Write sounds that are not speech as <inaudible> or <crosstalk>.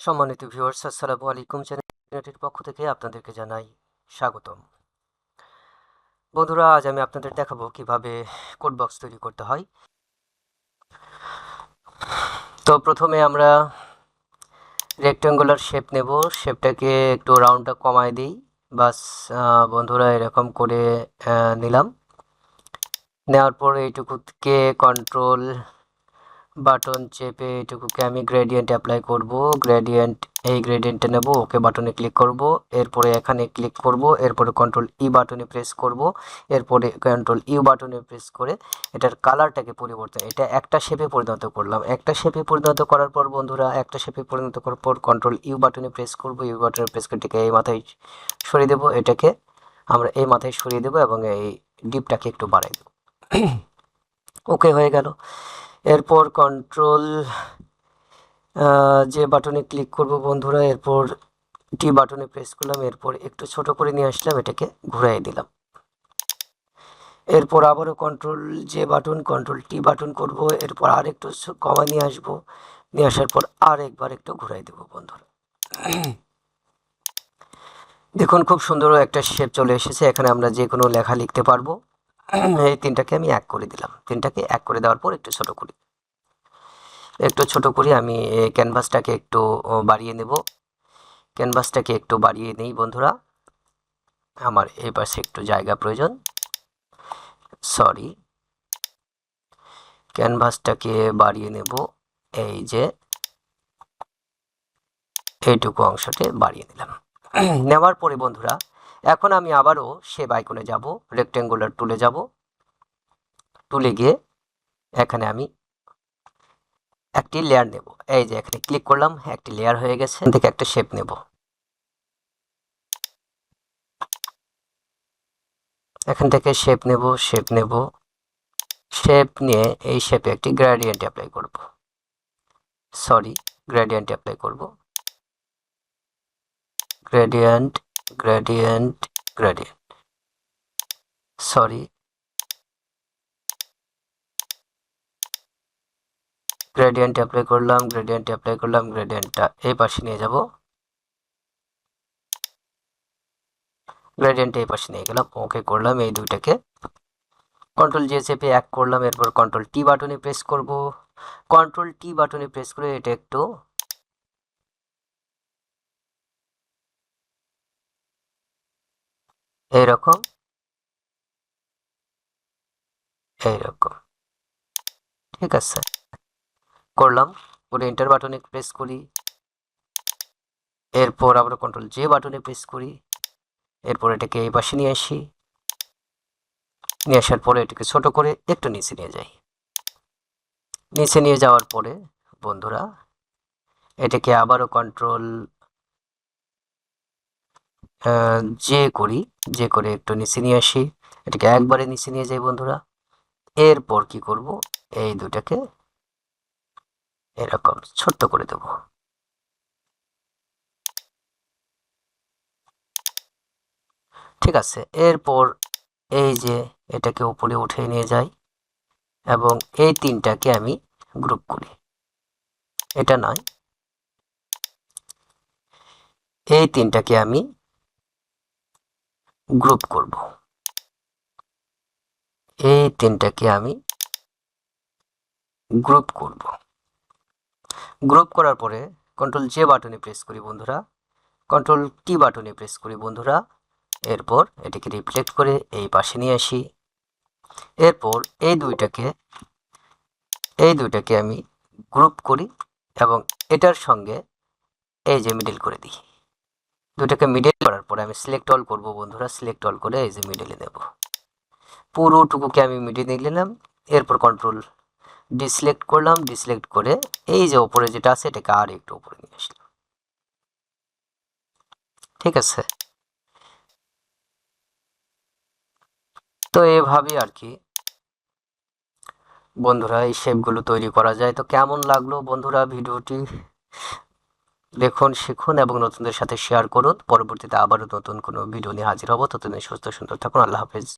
সম্মানিত ভিউয়ার্স আসসালামু আলাইকুম চ্যানেলটির পক্ষ থেকে আপনাদেরকে জানাই স্বাগতম। বন্ধুরা, আজ আমি আপনাদের দেখাবো কীভাবে কোড বক্স তৈরি করতে হয়। তো প্রথমে আমরা রেক্টেঙ্গুলার শেপ নেব। শেপটাকে একটু রাউন্ডটা কমায় দিই। বাস বন্ধুরা, এরকম করে নিলাম। নেওয়ার পর এইটুকুকে কন্ট্রোল বাটন চেপে এটুকুকে আমি গ্রেডিয়েন্ট অ্যাপ্লাই করব। গ্রেডিয়েন্ট এই গ্রেডিয়েন্টটা নেব, ওকে বাটনে ক্লিক করব। এরপরে এখানে ক্লিক করব, এরপরে কন্ট্রোল ই বাটনে প্রেস করব। এরপরে কন্ট্রোল ইউ বাটনে প্রেস করে এটার কালারটাকে পরিবর্তন, এটা একটা শেপে পরিণত করলাম। একটা শেপে পরিণত করার পর বন্ধুরা, একটা শেপে পরিণত করার পর কন্ট্রোল ইউ বাটনে প্রেস করব। ইউ বাটনে প্রেস করে এটাকে এই মাথায় সরিয়ে দেবো, এটাকে আমরা এই মাথায় সরিয়ে দেবো এবং এই ডিপটাকে একটু বাড়াই দেবো। <coughs> ওকে হয়ে গেল। এরপর কন্ট্রোল যে বাটনে ক্লিক করব বন্ধুরা, এরপর টি বাটনে প্রেস করলাম, এরপর একটু ছোট করে নিয়ে আসলাম, এটাকে ঘুরাই দিলাম। এরপর আবারও কন্ট্রোল যে বাটন কন্ট্রোল টি বাটন করব, এরপর আর একটু কমা নিয়ে আসব, নিয়ে আসার পর আর একবার একটু ঘুরাই দেবো বন্ধুরা। দেখুন খুব সুন্দর একটা শেপ চলে এসেছে, এখানে আমরা যে কোনো লেখা লিখতে পারব। এই তিনটাকে আমি এক করে দিলাম। তিনটাকে এক করে দেওয়ার পর একটু ছোট করি। একটু ছোট করে, আমি ক্যানভাসটাকে একটু বাড়িয়ে নেব। ক্যানভাসটাকে একটু বাড়িয়ে নেই বন্ধুরা। আমার এই পাশে একটু জায়গা প্রয়োজন। সরি। ক্যানভাসটাকে বাড়িয়ে নেব। এই যে, এইটুকু অংশতে বাড়িয়ে নিলাম। নেওয়ার পরে বন্ধুরা এখন আমি আবারও শেপ আইকনে যাব রেক্টেঙ্গুলার টুলে যাব। টুলে গিয়ে এখানে আমি একটি লেয়ার নেব। এই যে এখানে ক্লিক করলাম, একটি লেয়ার হয়ে গেছে। থেকে একটা শেপ নেব। এখান থেকে শেপ নেব শেপ নেব। শেপ নিয়ে এই শেপে একটি গ্রেডিয়েন্ট অ্যাপ্লাই করব। সরি গ্রেডিয়েন্ট অ্যাপ্লাই করব। Gradient gradient gradient sorry gradient apply করলাম গ্রেডিয়েন্ট অ্যাপ্লাই করলাম গ্রেডিয়েন্টটা এই পাশে নিয়ে যাব। গ্রেডিয়েন্ট এই পাশে নিয়ে গেলাম ওকে করলাম এই দুইটাকে। কন্ট্রোল যে চেপে এক করলাম, এরপর কন্ট্রোল টি বাটনে প্রেস করব। কন্ট্রোল টি বাটনে প্রেস করে এটা একটু এইরকম এইরকম ঠিক আছে। করলাম। করে এন্টার বাটনে প্রেস করি। এরপর আমরা কন্ট্রোল জে বাটনে প্রেস করি। এরপর এটাকে এই পাশে নিয়ে আসি। নিয়ে আসার পরে এটাকে ছোট করে একটু নিচে নিয়ে যাই। নিচে নিয়ে যাওয়ার পরে, বন্ধুরা, এটাকে আবারও কন্ট্রোল যে করি, যে করে একটু নিচে নিয়ে আসি, এটাকে একবারে নিচে নিয়ে যাই বন্ধুরা। এরপর কি করব? এই দুটাকে এরকম ছোট্ট করে দেব। ঠিক আছে, এরপর এই যে এটাকে উপরে উঠে নিয়ে যাই এবং এই তিনটাকে আমি গ্রুপ করি। এটা নয়, এই তিনটাকে আমি গ্রুপ করব। এই তিনটাকে আমি গ্রুপ করব। গ্রুপ করার পরে কন্ট্রোল জে বাটনে প্রেস করি বন্ধুরা। কন্ট্রোল টি বাটনে প্রেস করি বন্ধুরা। এরপর এটাকে রিফ্লেক্ট করে এই পাশে নিয়ে আসি। এরপর এই দুইটাকে এই দুইটাকে আমি গ্রুপ করি এবং এটার সঙ্গে এই যে মিডল করে দিই। দুটাকে মিডল করার পরে আমি সিলেক্ট অল করব বন্ধুরা সিলেক্ট অল করে এই যে মিডলে নেব পুরোটুকুকে আমি মিডিলে নিলাম এরপর কন্ট্রোল ডিসিলেক্ট করলাম ডিসিলেক্ট করে এই যে ওপরে যেটা আছে এটাকে আর একটু উপরে নিয়ে আসলাম। ঠিক আছে? তো এভাবে আর কি বন্ধুরা এই শেপগুলো তৈরি করা যায়। তো কেমন লাগল বন্ধুরা ভিডিওটি? দেখুন শিখুন এবং নতুনদের সাথে শেয়ার করুন। পরবর্তীতে আবারও নতুন কোনো ভিডিও নিয়ে হাজির হব। ততদিন সুস্থ, সুন্দর থাকুন। আল্লাহ হাফেজ।